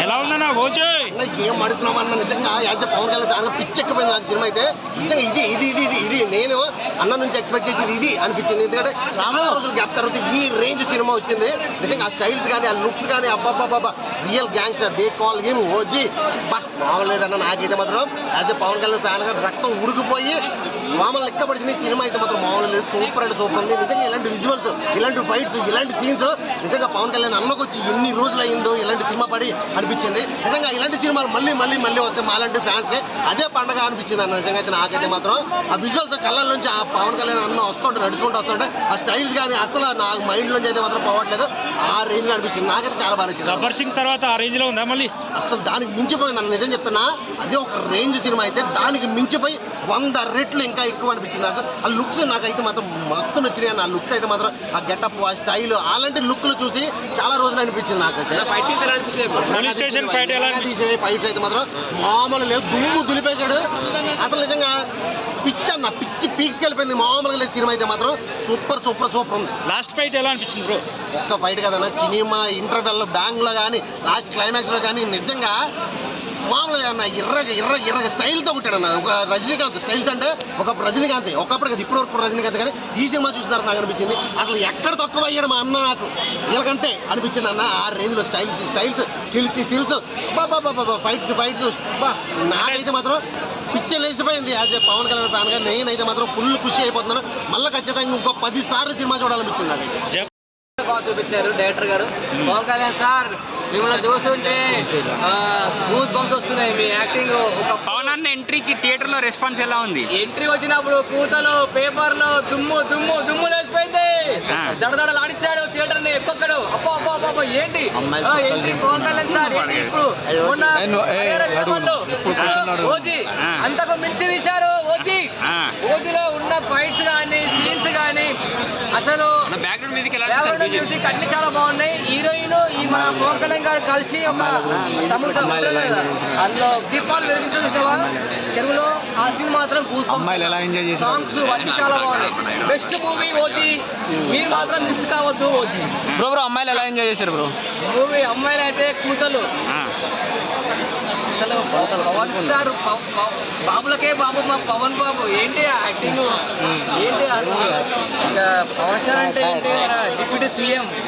ఎలా ఉందన్నా ఓచే అన్న ఏం అడుగుతున్నామన్న నిజంగా as a Pawan Kalyan fan పిచ్చెక్కిపోయింది నాకు సినిమా అయితే నిజంగా ఇది ఇది ఇది ఇది ఇది నేను అన్న నుంచి ఎక్స్పెక్ట్ చేసేది ఇది అనిపించింది. ఎందుకంటే చాలా రోజులు గ్యాప్ తర్వాత ఈ రేంజ్ సినిమా వచ్చింది. నిజంగా ఆ స్టైల్స్ కానీ ఆ లుక్స్ కానీ అబ్బాబ్బాబ్బా real gangster they call him OG బా మామూలేదన్న నాకైతే మాత్రం as a Pawan Kalyan fan గారు రక్తం ఉడికిపోయి మామూలు లెక్క పడిచిన ఈ సినిమా అయితే మాత్రం మామూలు లేదు. సూపర్ అండ్ సూపర్ ఉంది. నిజంగా ఇలాంటి విజువల్స్ ఇలాంటి ఫైట్స్ ఇలాంటి సీన్స్ నిజంగా పవన్ కళ్యాణ్ అన్నకొచ్చి ఎన్ని రోజులు అయిందో ఇలాంటి సినిమా పడి అనిపించింది. నిజంగా ఇలాంటి సినిమాలు మళ్ళీ మళ్ళీ మళ్ళీ వస్తే మాలాంటి ఫ్యాన్స్కి అదే పండగ అనిపించింది అన్న నిజంగా అయితే నాకైతే మాత్రం. ఆ విజువల్స్ కళ్ళ నుంచి ఆ పవన్ కళ్యాణ్ అన్న వస్తుంటే నడుచుకుంటూ వస్తుంటే ఆ స్టైల్స్ కానీ అసలు నా మైండ్ నుంచి అయితే మాత్రం పోవట్లేదు. ఆ రేంజ్ అనిపించింది. నాకైతే చాలా బాగా నచ్చింది. గబ్బర్ సింగ్ తర్వాత ఆ రేంజ్లో ఉందా మళ్ళీ? అసలు దానికి మించిపోయింది అన్న నిజం చెప్తున్నా. అదే ఒక రేంజ్ సినిమా అయితే దానికి మించిపోయి వంద రెట్లు ఇంకా ఎక్కువ అనిపించింది నాకు. ఆ లుక్స్ నాకైతే మాత్రం మస్తు నచ్చినాయి అన్న. ఆ లుక్స్ అయితే మాత్రం ఆ గెటప్ ఆ స్టైల్ అలాంటి లుక్లు చూసి చాలా రోజులు అనిపించింది నాకైతే. పోలీస్ స్టేషన్ ఫైట్ ఎలా అనిపించింది? ఫైట్స్ అయితే మాత్రం మామూలు లేదు. దుమ్ము దులిపేశాడు. అసలు నిజంగా పిచ్చి అన్న పిచ్చి పీక్స్కి వెళ్ళిపోయింది మామూలుగా లేదు సినిమా అయితే మాత్రం. సూపర్ సూపర్ సూపర్ ఉంది. లాస్ట్ ఫైట్ ఎలా అనిపించింది బ్రో? ఒక్క ఫైట్ కదన్న సినిమా ఇంటర్వెల్ బ్యాంగ్లో కానీ లాస్ట్ క్లైమాక్స్లో కానీ నిజంగా మామూలుగా అన్న ఇర్రగ ఎర్ర ఇర్రగ స్టైల్తో కొట్టాడు అన్న ఒక రజనీకాంత్ స్టైల్స్ అంటే ఒక రజనీకాంత్. ఒకప్పుడు కదా ఇప్పుడు వరకు రజనీకాంత్ కానీ ఈ సినిమా చూసినారు నాకు అనిపించింది. అసలు ఎక్కడ తక్కువ అయ్యాడు మా అన్న నాకు. వీళ్ళకంటే అనిపించింది అన్న ఆ రేంజ్లో స్టైల్స్కి స్టైల్స్ స్టిల్స్కి స్టిల్స్ బాబా బాబా ఫైట్స్కి ఫైట్స్ బా నాకైతే మాత్రం పిక్చర్ లేచిపోయింది. యాజ్ ఏ పవన్ కళ్యాణ్ ఫ్యాన్గా నేనైతే మాత్రం ఫుల్ ఖుషి అయిపోతున్నాను. మళ్ళీ ఖచ్చితంగా ఇంకో పది సార్లు సినిమా చూడాలనిపించింది నాకైతే. బాగా చూపించారు డైరెక్టర్ గారు. పవన్ కళ్యాణ్ సార్ మిమ్మల్ని చూస్తుంటే గూస్ బంప్స్ వస్తున్నాయి మీ యాక్టింగ్ ఒక పవన్ అన్న ఎంట్రీకి థియేటర్లో రెస్పాన్స్ ఎలా ఉంది? ఎంట్రీ వచ్చినప్పుడు కూతలు పేపర్లు దుమ్ము దుమ్ము దుమ్ము లేచిపోయింది. దడదడలు ఆడిచ్చాడు థియేటర్ని ఎప్పొక్కడు అప్పో అప్పో అప్పో అప్పో ఏంటి ఎంట్రీ పవన్ కళ్యాణ్ సార్ ఇప్పుడు? ఓజీ. అంతకు మించి తీశారు ఓజీ. ఓజీలో ఉన్న కానీ అసలు మ్యూజిక్ అన్ని చాలా బాగున్నాయి. హీరోయిన్ ఈ మన పవన్ కళ్యాణ్ గారు కలిసి ఒక సముద్రం కదా. అందులో దీపాలు వెలిగించి చూసినావా? చెరువులో ఆ సీన్ మాత్రం సాంగ్స్ అన్ని చాలా బాగున్నాయి. Best movie OG. మీరు మాత్రం మిస్ కావద్దు ఓజీ. బ్రో బ్రో అమ్మాయిలు ఎలా ఎంజాయ్ చేశారు బ్రో మూవీ అమ్మాయిలు అయితే కూతలు అసలు పవన్ స్టార్ బాబులకే బాబు మా పవన్ బాబు. ఏంటి యాక్టింగ్ ఇంకా పవన్ స్టార్ అంటే డిప్యూటీ సీఎం.